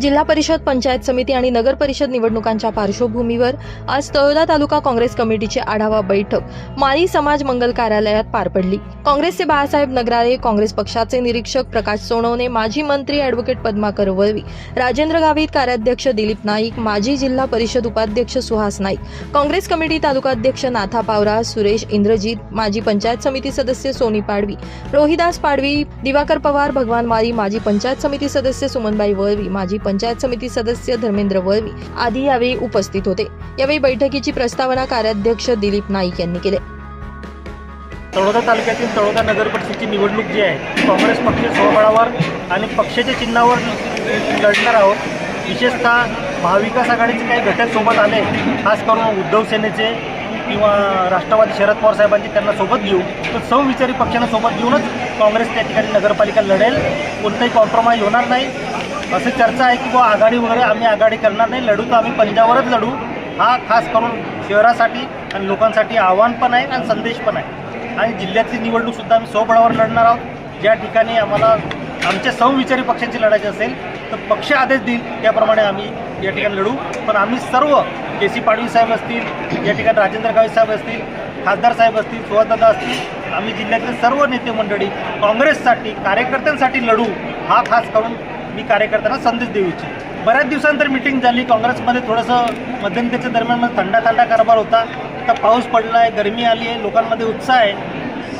जिल्हा परिषद पंचायत समिती आणि नगर परिषद निवडणुकांच्या पार्श्वभूमीवर आज तळोदा तालुका काँग्रेस कमिटीची आढावा बैठक. माळी समाज मंगल कार्यालयात पार पडली. काँग्रेसचे बाळासाहेब नगराळे काँग्रेस पक्षाचे निरीक्षक प्रकाश सोनवणे माजी मंत्री अॅडव्होकेट पद्माकर वळवी राजेंद्र गावित कार्याध्यक्ष दिलीप नाईक माजी जिल्हा परिषद उपाध्यक्ष सुहास नाईक काँग्रेस कमिटी तालुका अध्यक्ष नाथा पावरा सुरेश इंद्रजीत माजी पंचायत समिती सदस्य सोनी पाडवी रोहिदास पाडवी दिवाकर पवार भगवान माळी माजी पंचायत समिती सदस्य सुमनबाई वळवी माजी पंचायत समिती सदस्य धर्मेंद्र वळवी आदी यावेळी उपस्थित होते. यावेळी बैठकीची प्रस्तावना कार्याध्यक्ष दिलीप नाईक यांनी केले. तळोदा तालुक्यातील तळोदा नगरपरिषदेची निवडणूक जी आहे काँग्रेस पक्ष स्वबळावर आणि पक्षाच्या चिन्हावर लढणार आहोत. विशेषतः महाविकास आघाडीचे काही घटक सोबत आले खास करून उद्धव सेनेचे किंवा राष्ट्रवादी शरद पवार साहेबांची त्यांना सोबत घेऊ. तर समविचारी पक्षांना सोबत घेऊनच काँग्रेस त्या ठिकाणी नगरपालिका लढेल. कोणताही कॉम्प्रोमाइज होणार नाही. अशी चर्चा आहे की बुवा आघाडी वगैरे आम्ही आघाडी करणार नाही. लढू तर आम्ही पंजाबवरच लढू. हा खास करून शहरासाठी आणि लोकांसाठी आव्हान पण आहे आणि संदेश पण आहे. आणि जिल्ह्यातली निवडणूकसुद्धा आम्ही स्वबळावर लढणार आहोत. ज्या ठिकाणी आम्हाला आमच्या समविचारी पक्षांची लढायची असेल तर पक्ष आदेश देईल त्याप्रमाणे आम्ही या ठिकाणी लढू. पण आम्ही सर्व के सी पाडवी साहेब असतील या ठिकाणी राजेंद्र गावित साहेब असतील खासदार साहेब असतील सुहासदादा असतील आम्ही जिल्ह्यातले सर्व नेते मंडळी काँग्रेससाठी कार्यकर्त्यांसाठी लढू हा खास करून मी कार्यकर्त्यांना संदेश देऊ इच्छितो. बऱ्याच दिवसानंतर मिटिंग झाली काँग्रेसमध्ये थोडंसं मध्यंतरीच्या दरम्यान थंडा थंडा कारभार होता. आता पाऊस पडला आहे गरमी आली आहे लोकांमध्ये उत्साह आहे.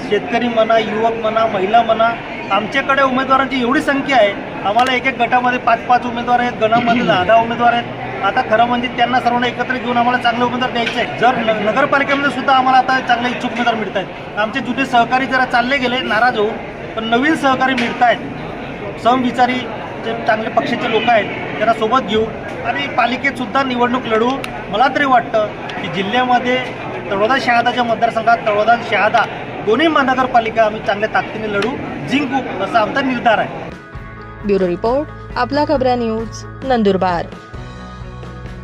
शेतकरी म्हणा युवक म्हणा महिला म्हणा आमच्याकडे उमेदवारांची एवढी संख्या आहे. आम्हाला एक एक गटामध्ये पाच पाच उमेदवार आहेत गणामध्ये दहा दहा उमेदवार आहेत. आता खरं म्हणजे त्यांना सर्वांना एकत्र घेऊन आम्हाला चांगले उमेदवार द्यायचे आहेत. जर न नगरपालिकेमध्ये सुद्धा आम्हाला आता चांगले इच्छुक उमेदवार मिळत आहेत. आमचे जुने सहकारी जरा चालले गेले नाराज होऊन पण नवीन सहकारी मिळत आहेत. समविचारी जे चांगले पक्षाचे लोक आहेत त्यांना सोबत घेऊ. आणि पालिकेतसुद्धा निवडणूक लढू. मला तरी वाटतं की जिल्ह्यामध्ये तळोदा शहादाच्या मतदारसंघात तळोदा शहादा दोन्ही महानगरपालिका आम्ही चांगल्या ताकदीने लढू जिंकू असा आमचा निर्धार आहे. ब्युरो रिपोर्ट आपला खबऱ्या न्यूज नंदुरबार.